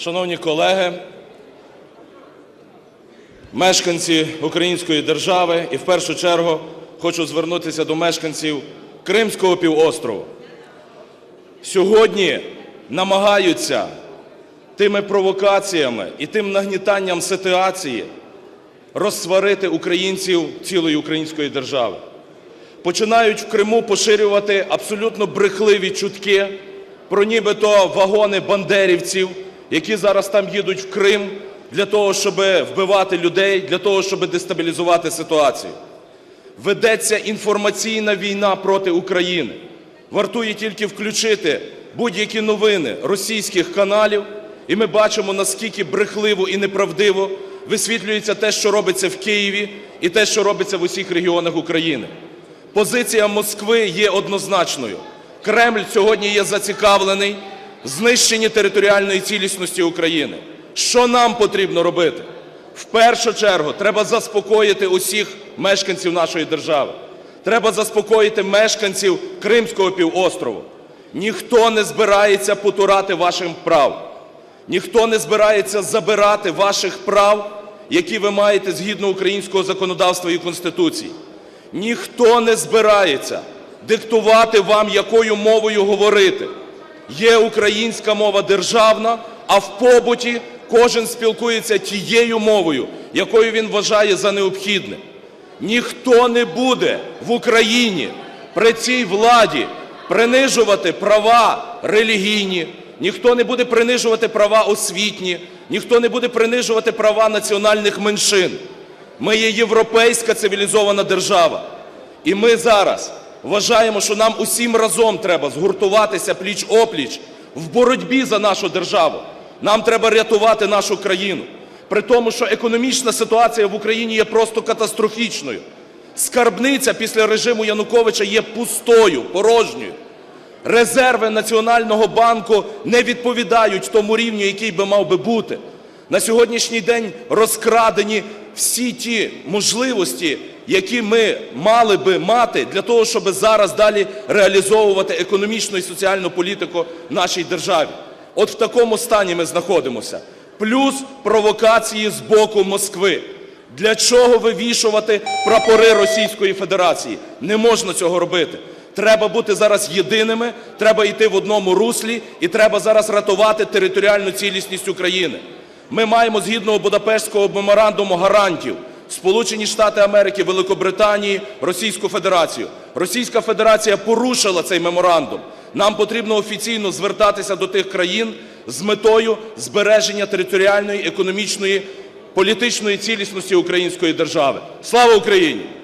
Шановні колеги, мешканці української держави, і в першу чергу хочу звернутися до мешканців Кримського півострову. Сьогодні намагаються тими провокаціями і тим нагнітанням ситуації розсварити українців цілої української держави. Починають в Криму поширювати абсолютно брехливі чутки про нібито вагони бандерівців, які зараз там їдуть в Крим для того, щоб вбивати людей, для того, щоб дестабілізувати ситуацію. Ведеться інформаційна війна проти України. Вартує тільки включити будь-які новини російських каналів, і ми бачимо, наскільки брехливо і неправдиво висвітлюється те, що робиться в Києві, і те, що робиться в усіх регіонах України. Позиція Москви є однозначною. Кремль сьогодні є зацікавлений знищенні територіальної цілісності України. Що нам потрібно робити? В першу чергу треба заспокоїти усіх мешканців нашої держави. Треба заспокоїти мешканців Кримського півострову. Ніхто не збирається потурати вашим прав. Ніхто не збирається забирати ваших прав, які ви маєте згідно українського законодавства і Конституції. Ніхто не збирається диктувати вам, якою мовою говорити. Є українська мова державна, а в побуті кожен спілкується тією мовою, якою він вважає за необхідне. Ніхто не буде в Україні при цій владі принижувати права релігійні, ніхто не буде принижувати права освітні, ніхто не буде принижувати права національних меншин. Ми є європейська цивілізована держава. І ми зараз вважаємо, що нам усім разом треба згуртуватися пліч-опліч в боротьбі за нашу державу. Нам треба рятувати нашу країну. При тому, що економічна ситуація в Україні є просто катастрофічною. Скарбниця після режиму Януковича є пустою, порожньою. Резерви Національного банку не відповідають тому рівню, який би мав би бути. На сьогоднішній день розкрадені всі ті можливості, які ми мали би мати для того, щоб зараз далі реалізовувати економічну і соціальну політику в нашій державі. От в такому стані ми знаходимося. Плюс провокації з боку Москви. Для чого вивішувати прапори Російської Федерації? Не можна цього робити. Треба бути зараз єдиними, треба йти в одному руслі і треба зараз рятувати територіальну цілісність України. Ми маємо згідно Будапештського меморандуму гарантів Сполучені Штати Америки, Великобританії, Російську Федерацію. Російська Федерація порушила цей меморандум. Нам потрібно офіційно звертатися до тих країн з метою збереження територіальної, економічної, політичної цілісності української держави. Слава Україні!